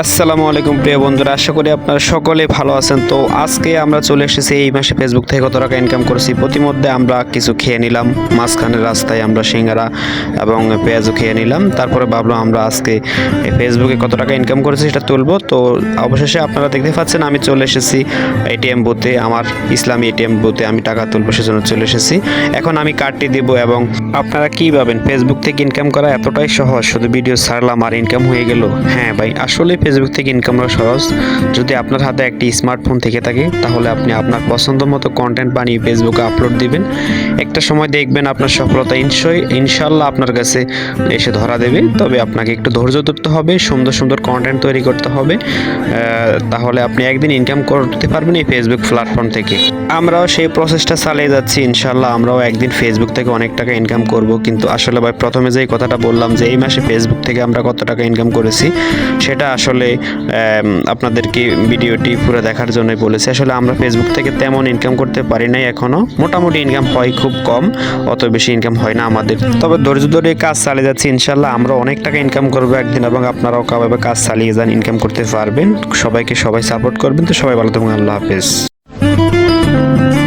আসসালামু আলাইকুম, প্রিয় বন্ধুরা। আশা করি আপনারা সকলে ভালো আছেন। তো আজকে আমরা চলে এসেছি এই মাসে ফেসবুক থেকে কত টাকা ইনকাম করেছি। প্রতিমধ্যে আমরা কিছু খেয়ে নিলাম। মাঝখানে রাস্তায় আমরা সিঙ্গারা এবং পেঁয়াজও খেয়ে নিলাম। তারপরে ভাবলাম আমরা আজকে ফেসবুকে কত টাকা ইনকাম করেছি সেটা তুলবো। তো অবশেষে আপনারা দেখতে পাচ্ছেন, আমি চলে এসেছি এটিএম বুথে আমার ইসলামী এটিএম বুথে আমি টাকা তুলবো, সেজন্য চলে এসেছি। এখন আমি কার্ডটি দিব এবং আপনারা কী ভাবেন? ফেসবুক থেকে ইনকাম করা এতটাই সহজ, শুধু ভিডিও ছাড়লাম আর ইনকাম হয়ে গেল? হ্যাঁ ভাই, আসলে ফেসবুক থেকে ইনকাম করা সহজ। যদি আপনার হাতে একটি স্মার্টফোন থেকে থাকে, তাহলে আপনি আপনার পছন্দ মতো কন্টেন্ট বানিয়ে ফেসবুকে আপলোড দিবেন। একটা সময় দেখবেন আপনার সফলতা ইনশয় ইনশাল্লাহ আপনার কাছে এসে ধরা দেবে। তবে আপনাকে একটু ধৈর্য ধরতে হবে, সুন্দর সুন্দর কন্টেন্ট তৈরি করতে হবে। তাহলে আপনি একদিন ইনকাম করতে পারবেন এই ফেসবুক প্ল্যাটফর্ম থেকে। আমরাও সেই প্রসেসটা চালিয়ে যাচ্ছি ইনশাল্লাহ আমরাও একদিন ফেসবুক থেকে অনেক টাকা ইনকাম করব। কিন্তু আসলে ভাই, প্রথমে যেই কথাটা বললাম যে, এই মাসে ফেসবুক থেকে আমরা কত টাকা ইনকাম করেছি, সেটা আসলে আপনাদেরকে ভিডিওটি পুরো দেখার জন্যই বলেছি। আসলে আমরা ফেসবুক থেকে তেমন ইনকাম করতে পারি নাই এখনও মোটামুটি ইনকাম হয় খুব কম, অত বেশি ইনকাম হয় না আমাদের। তবে ধৈর্য ধরে কাজ চালিয়ে যাচ্ছি ইনশাল্লাহ আমরা অনেক টাকা ইনকাম করব একদিন এবং আপনারাও কাভাবে কাজ চালিয়ে যান ইনকাম করতে পারবেন। সবাইকে সবাই সাপোর্ট করবেন। তো সবাই ভালো থাকুন আল্লাহ হাফেজ। Thank you.